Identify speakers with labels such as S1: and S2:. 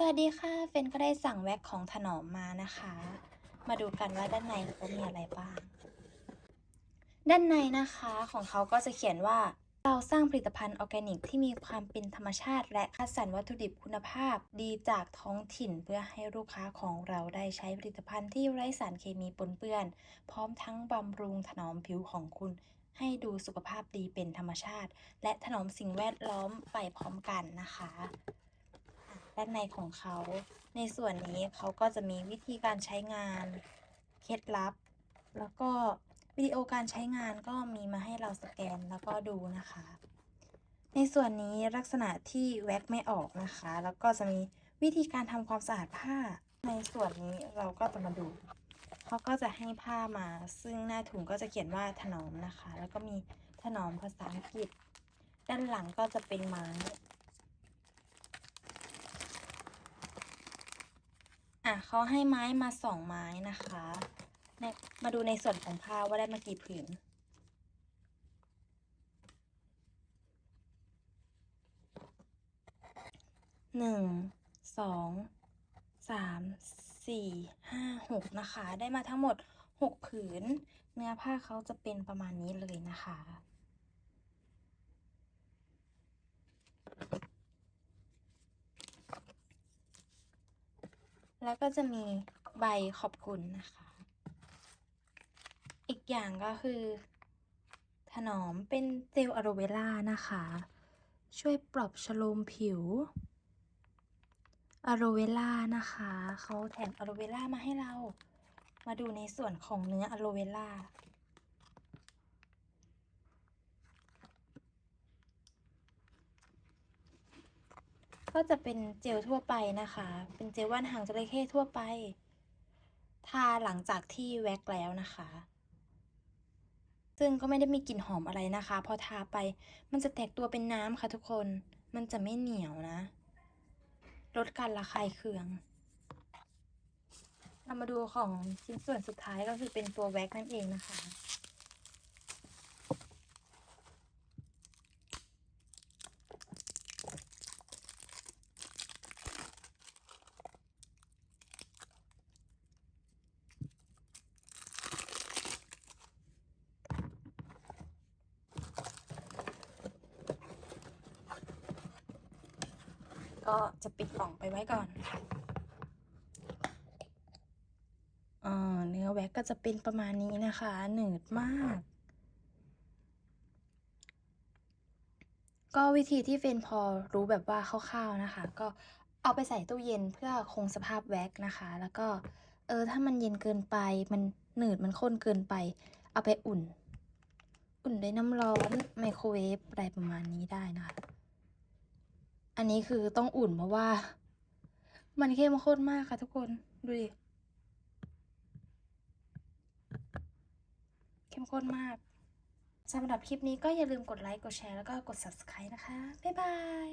S1: สวัสดีค่ะเฟนก็ได้สั่งแว็กของถนอมมานะคะ มาดูกันว่าด้านในเขามีอะไรบ้าง ด้านในนะคะของเขาก็จะเขียนว่าเราสร้างผลิตภัณฑ์ออร์แกนิกที่มีความเป็นธรรมชาติ และคัดสรรวัตถุดิบคุณภาพดีจากท้องถิ่นเพื่อให้ลูกค้าของเราได้ใช้ผลิตภัณฑ์ที่ไร้สารเคมีปนเปื้อน พร้อมทั้งบำรุงถนอมผิวของคุณ ให้ดูสุขภาพดีเป็นธรรมชาติ และถนอมสิ่งแวดล้อมไปพร้อมกันนะคะอะ ด้านในของเขา ในส่วนนี้เขาก็จะมีวิธีการใช้งาน เคล็ดลับ แล้วก็วิดีโอการใช้งานก็มีมาให้เราสแกนแล้วก็ดูนะคะ ในส่วนนี้ลักษณะที่แว็กไม่ออกนะคะ แล้วก็จะมีวิธีการทำความสะอาดผ้า ในส่วนนี้เราก็จะมาดูเขาก็จะให้ผ้ามา ซึ่งหน้าถุงก็จะเขียนว่าถนอมนะคะ แล้วก็มีถนอมภาษาอังกฤษ ด้านหลังก็จะเป็นไม้ อะเขาให้ไม้มาสองไม้นะคะมาดูในส่วนของผ้าว่าได้มากี่ผืนหนึ่งสองสามสี่ห้าหกนะคะ ได้มาทั้งหมดหกผืน เนื้อผ้าเขาจะเป็นประมาณนี้เลยนะคะ แล้วก็จะมีใบขอบคุณนะคะ อีกอย่างก็คือ ถนอมเป็นเจลอะโลเวล่านะคะ ช่วยปรับชโลมผิวอะโลเวล่านะคะเขาแถมอะโลเวล่ามาให้เรามาดูในส่วนของเนื้ออะโลเวล่า ก็จะเป็นเจลทั่วไปนะคะ เป็นเจลว่านหางจระเข้ทั่วไป ทาหลังจากที่แว็กแล้วนะคะ ซึ่งก็ไม่ได้มีกลิ่นหอมอะไรนะคะ พอทาไปมันจะแตกตัวเป็นน้ำค่ะทุกคน มันจะไม่เหนียวนะ ลดการระคายเคือง เรามาดูของชิ้นส่วนสุดท้ายก็คือเป็นตัวแว็กนั่นเองนะคะ ก็จะปิดกล่องไปไว้ก่อนเนื้อแว็กก็จะเป็นประมาณนี้นะคะ หนืดมาก ก็วิธีที่เฟนพอรู้แบบว่าคร่าวๆนะคะ ก็เอาไปใส่ตู้เย็นเพื่อคงสภาพแว็กนะคะ แล้วก็เออถ้ามันเย็นเกินไปมันหนืดมันข้นเกินไป เอาไปอุ่น อุ่นด้วยน้ำร้อนไมโครเวฟอะไรประมาณนี้ได้นะคะ อันนี้คือต้องอุ่นเพราะว่า มันเข้มข้นมากค่ะทุกคนดูดิ เข้มข้นมากสำหรับคลิปนี้ก็อย่าลืมกดไลค์ กดแชร์ แล้วก็กด subscribe นะคะ บ๊ายบาย